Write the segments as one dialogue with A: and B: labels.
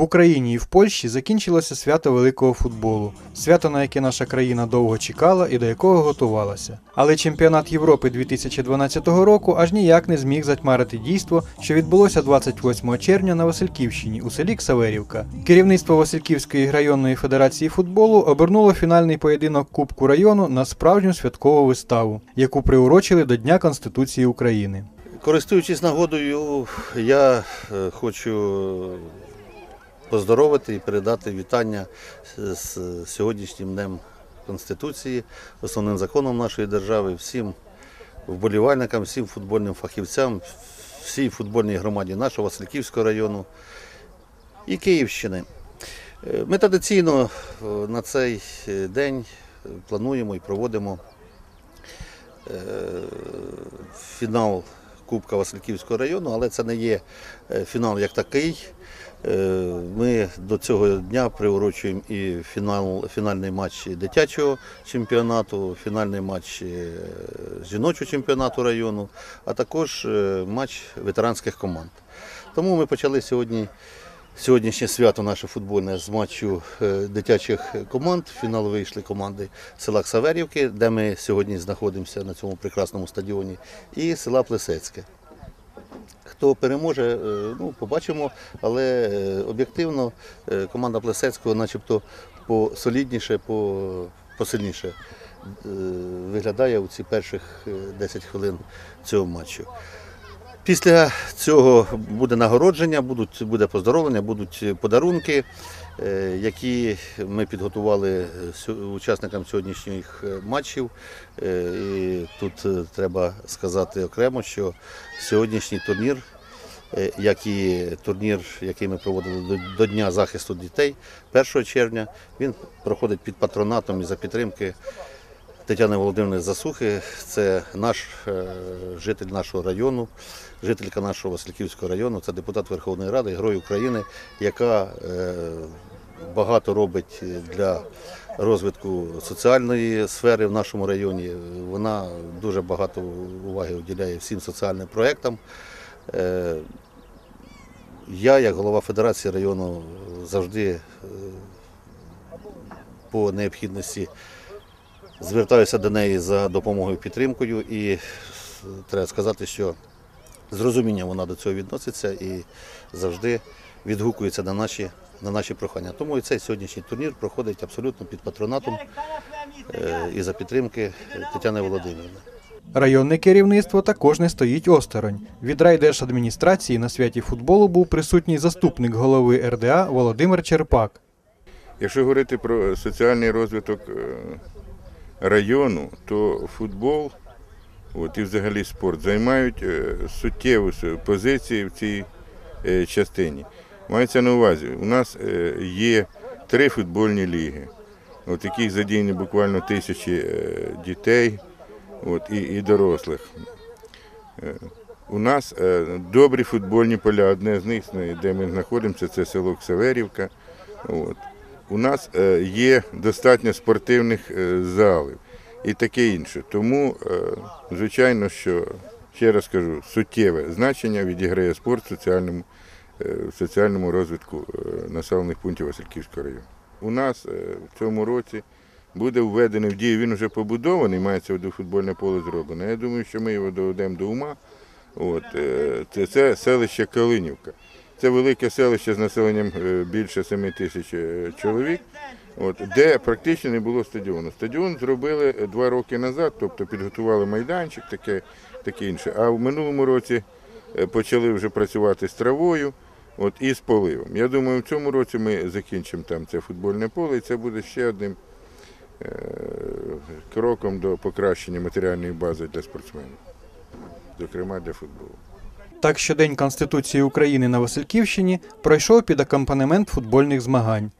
A: В Україні і в Польщі закінчилося свято великого футболу, свято, на яке наша країна довго чекала і до якого готувалася. Але чемпіонат Європи 2012 року аж ніяк не зміг затьмарити дійство, що відбулося 28 червня на Васильківщині у селі Ксаверівка. Керівництво Васильківської районної федерації футболу обернуло фінальний поєдинок Кубку району на справжню святкову виставу, яку приурочили до Дня Конституції України.
B: Користуючись нагодою, я е, хочу поздоровити і передати вітання з сьогоднішнім днем Конституції, основним законом нашої держави, всім вболівальникам, всім футбольним фахівцям, всій футбольній громаді нашого Васильківського району і Київщини. Е, Ми традиційно е, на цей е, день плануємо і проводимо фінал Кубка Васильківського району, але це не є фінал як такий. Е, Ми до цього дня приурочуємо і фінал, фінальний матч дитячого чемпіонату, фінальний матч е, жіночого чемпіонату району, а також е, матч ветеранських команд. Тому ми почали сьогодні. Сьогоднішнє свято наше футбольне з матчу дитячих команд. В фінал вийшли команди села Ксаверівки, де ми сьогодні знаходимося на цьому прекрасному стадіоні, і села Плесецьке. Хто переможе, е, ну, побачимо, але е, об'єктивно е, команда Плесецького начебто посолідніше, посильніше виглядає у ці перших е, 10 хвилин цього матчу. Після цього буде нагородження, будуть, буде поздоровлення, будуть подарунки, які ми підготували учасникам сьогоднішніх матчів. І тут треба сказати окремо, що сьогоднішній турнір, як і турнір, який ми проводили до, Дня захисту дітей 1 червня, він проходить під патронатом і за підтримки Тетяни Володимирівни Засухи. Це наш е, житель нашого району, жителька нашого Васильківського району, це депутат Верховної Ради, Герой України, яка е, багато робить для розвитку соціальної сфери в нашому районі. Вона дуже багато уваги уділяє всім соціальним проєктам. Е, Я, як голова Федерації району, завжди е, по необхідності звертаюся до неї за допомогою підтримкою і треба сказати, що з розумінням вона до цього відноситься і завжди відгукується на наші, на наші прохання. Тому і цей сьогоднішній турнір проходить абсолютно під патронатом е, і за підтримки Тетяни Володимирівни.
A: Районне керівництво також не стоїть осторонь. Від райдержадміністрації на святі футболу був присутній заступник голови РДА Володимир Черпак.
C: Якщо говорити про соціальний розвиток е, району, то футбол от, і взагалі спорт займають е, суттєву позицію в цій е, частині. Мається на увазі, у нас є три футбольні ліги, от, яких задіяні буквально тисячі дітей от, і, і дорослих. Е, У нас е, добрі футбольні поля. Одне з них, де ми знаходимося, це село Ксаверівка. От. У нас е, є достатньо спортивних е, залів і таке інше. Тому, е, звичайно, що ще раз кажу, суттєве значення відіграє спорт в соціальному, е, в соціальному розвитку е, населених пунктів Васильківського району. У нас е, в цьому році буде введений в дію, він вже побудований, мається виду футбольне поле зроблено. Я думаю, що ми його доведемо до ума. От, е, це, це селище Калинівка. Це велике селище з населенням е, більше 7 тисяч е, чоловік, от, де практично не було стадіону. Стадіон зробили два роки назад, тобто підготували майданчик, таке, таке інше. А в минулому році почали вже працювати з травою от, і з поливом. Я думаю, в цьому році ми закінчимо там це футбольне поле, і це буде ще одним кроком до покращення матеріальної бази для спортсменів, зокрема для футболу.
A: Так що День Конституції України на Васильківщині пройшов під акомпанемент футбольних змагань.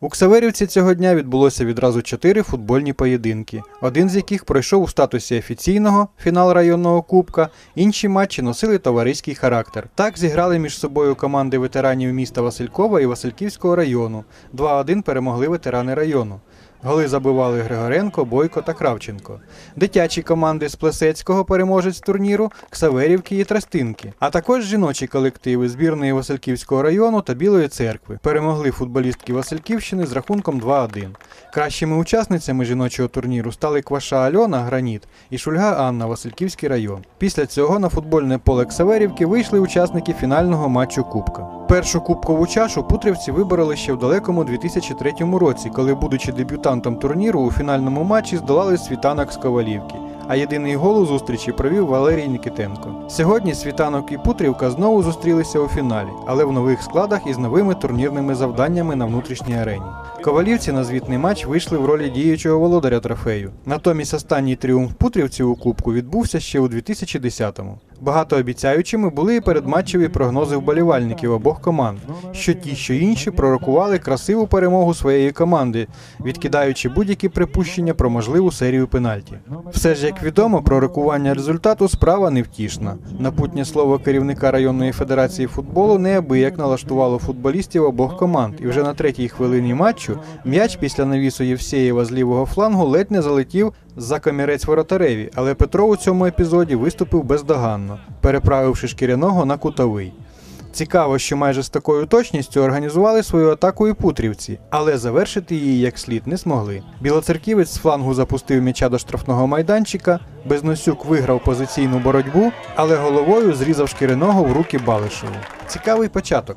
A: У Ксаверівці цього дня відбулося відразу чотири футбольні поєдинки, один з яких пройшов у статусі офіційного фінал районного кубка, інші матчі носили товариський характер. Так зіграли між собою команди ветеранів міста Василькова і Васильківського району. 2-1 перемогли ветерани району. Голи забивали Григоренко, Бойко та Кравченко. Дитячі команди з Плесецького переможець турніру, Ксаверівки і Трастинки, а також жіночі колективи збірної Васильківського району та Білої церкви перемогли футболістки Васильківщини з рахунком 2-1. Кращими учасницями жіночого турніру стали Кваша Альона Граніт і Шульга Анна Васильківський район. Після цього на футбольне поле Ксаверівки вийшли учасники фінального матчу Кубка. Першу кубкову чашу путрівці вибороли ще в далекому 2003 році, коли, будучи дебютантом турніру, у фінальному матчі здолали світанок з Ковалівки. А єдиний гол у зустрічі провів Валерій Нікітенко. Сьогодні світанок і Путрівка знову зустрілися у фіналі, але в нових складах із новими турнірними завданнями на внутрішній арені. Ковалівці на звітний матч вийшли в ролі діючого володаря трофею. Натомість останній тріумф Путрівців у Кубку відбувся ще у 2010-му. Багатообіцяючими були і передматчеві прогнози вболівальників обох команд, що ті, що інші пророкували красиву перемогу своєї команди, відкидаючи будь-які припущення про можливу серію пенальті. Все ж, як відомо, пророкування результату справа невтішна. Напутнє слово керівника районної федерації футболу неабияк налаштувало футболістів обох команд, і вже на третій хвилині матчу м'яч після навісу Євсеєва з лівого флангу ледь не залетів за комірець воротареві, але Петро у цьому епізоді виступив бездоганно, переправивши шкіряного на кутовий. Цікаво, що майже з такою точністю організували свою атаку і путрівці, але завершити її як слід не змогли. Білоцерківець з флангу запустив м'яча до штрафного майданчика, Безносюк виграв позиційну боротьбу, але головою зрізав шкіряного в руки Балишеву. Цікавий початок.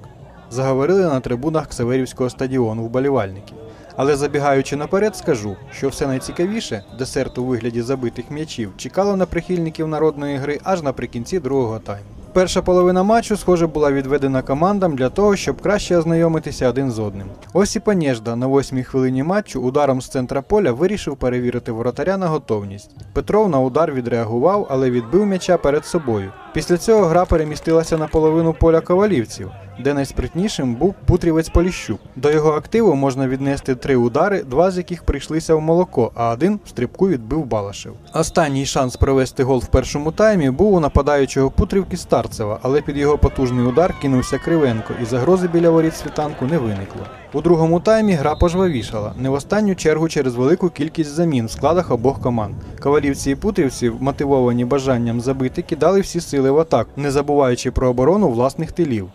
A: Заговорили на трибунах Ксаверівського стадіону вболівальники. Але забігаючи наперед, скажу, що все найцікавіше десерт у вигляді забитих м'ячів чекало на прихильників народної гри аж наприкінці другого тайму. Перша половина матчу, схоже, була відведена командам для того, щоб краще ознайомитися один з одним. Ось і Панєжда на восьмій хвилині матчу ударом з центра поля вирішив перевірити воротаря на готовність. Петров на удар відреагував, але відбив м'яча перед собою. Після цього гра перемістилася на половину поля ковалівців, де найспритнішим був Путрівець Поліщук. До його активу можна віднести три удари, два з яких прийшлися в молоко, а один в стрибку відбив Балашев. Останній шанс провести гол в першому таймі був у нападаючого Путрівки Старцева, але під його потужний удар кинувся Кривенко, і загрози біля воріт світанку не виникло. У другому таймі гра пожвавішала, не в останню чергу через велику кількість замін в складах обох команд. Ковалівці і Путрівці, мотивовані бажанням забити, кидали всі сили в атаку, не забуваючи про оборону власних тилів.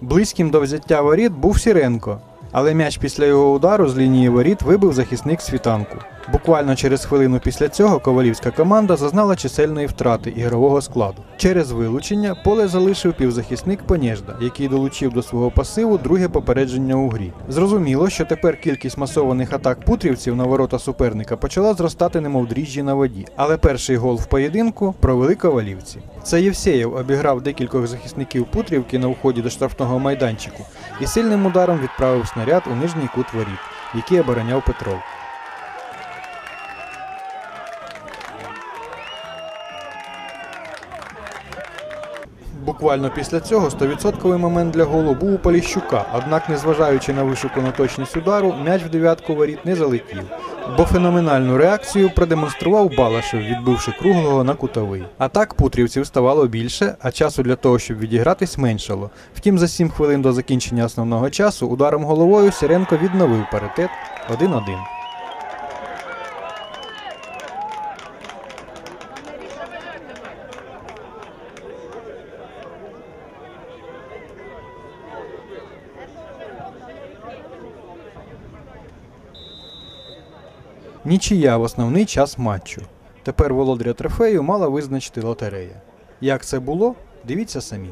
A: Близьким до взяття воріт був Сіренко, але м'яч після його удару з лінії воріт вибив захисник світанку. Буквально через хвилину після цього ковалівська команда зазнала чисельної втрати ігрового складу. Через вилучення поле залишив півзахисник Понєжда, який долучив до свого пасиву друге попередження у грі. Зрозуміло, що тепер кількість масованих атак путрівців на ворота суперника почала зростати немов дріжджі на воді. Але перший гол в поєдинку провели ковалівці. Це Євсеєв обіграв декількох захисників Путрівки на вході до штрафного майданчику і сильним ударом відправив снаряд у нижній кут воріт, який обороняв Петров. Буквально після цього 100% момент для голу був у Поліщука, однак, незважаючи на вишукану точність удару, м'яч в дев'ятку воріт не залетів, бо феноменальну реакцію продемонстрував Балашев, відбивши круглого на кутовий. А так путрівців ставало більше, а часу для того, щоб відігратись, меншало. Втім, за 7 хвилин до закінчення основного часу ударом головою Сіренко відновив паритет 1-1. Нічия в основний час матчу. Тепер володаря трофею мала визначити лотерея. Як це було, дивіться самі.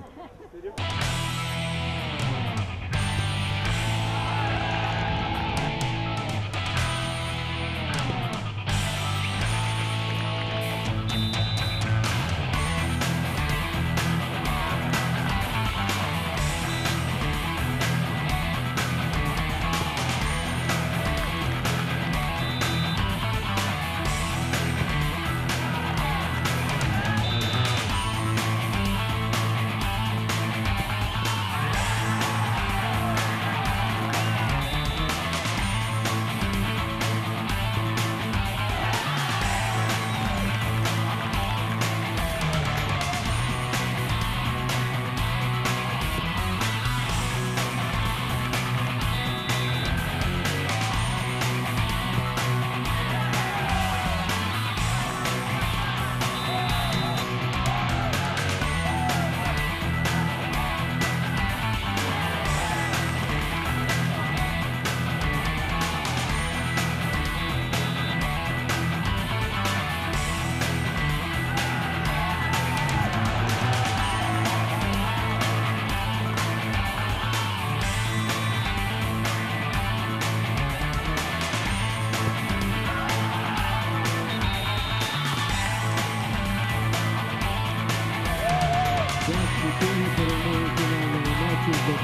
D: Яка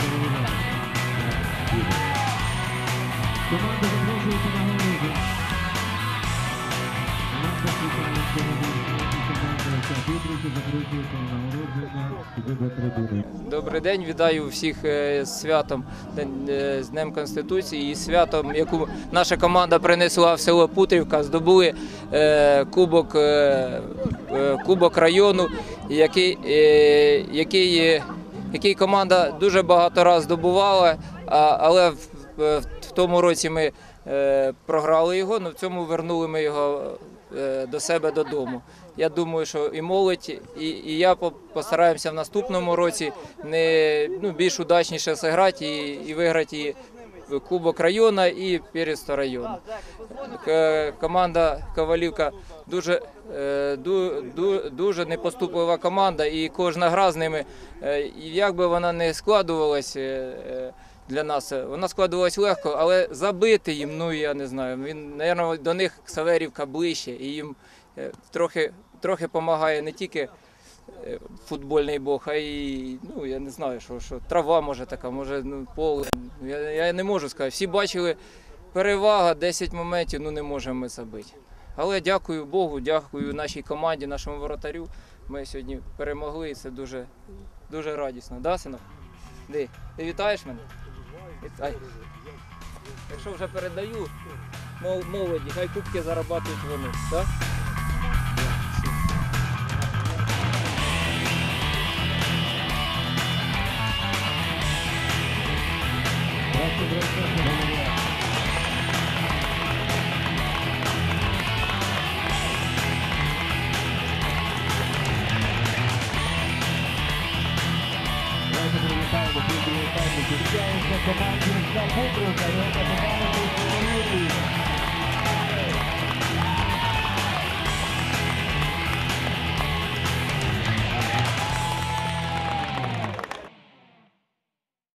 D: завоювала. Команда запрошується на голову. Команда команда запрошується на нагородження до.
E: Добрий день, вітаю всіх е, святом е, з Днем Конституції і святом, яку наша команда принесла в село Путрівка. Здобули е, кубок, кубок району, який, е, який, е, який команда дуже багато разів здобувала, але в, тому році ми е, програли його, але в цьому вернули ми його е, до себе додому. Я думаю, що і молодь, і, і я по- постараємося в наступному році не ну, більш удачніше зіграти і, і виграти Кубок району і Переста району. Команда Ковалівка дуже, е, ду- ду- дуже непоступлива команда, і кожна гра з ними, е, як би вона не складувалася е, для нас, вона складувалась легко, але забити їм, ну я не знаю. Він, мабуть, до них Саверівка ближче, і їм трохи, трохи допомагає не тільки футбольний бог, а й, ну, я не знаю, що, що трава може така, може ну, поле. Я, я не можу сказати. Всі бачили перевага, 10 моментів, ну не можемо ми забити. Але дякую Богу, дякую нашій команді, нашому воротарю. Ми сьогодні перемогли і це дуже, дуже радісно. Да, синок? Ди, ти вітаєш мене? Вітай. Якщо вже передаю молоді, хай кубки зарабатують вони. Так?
D: Привітаємо, привітаємо команді Петрівка, яка команда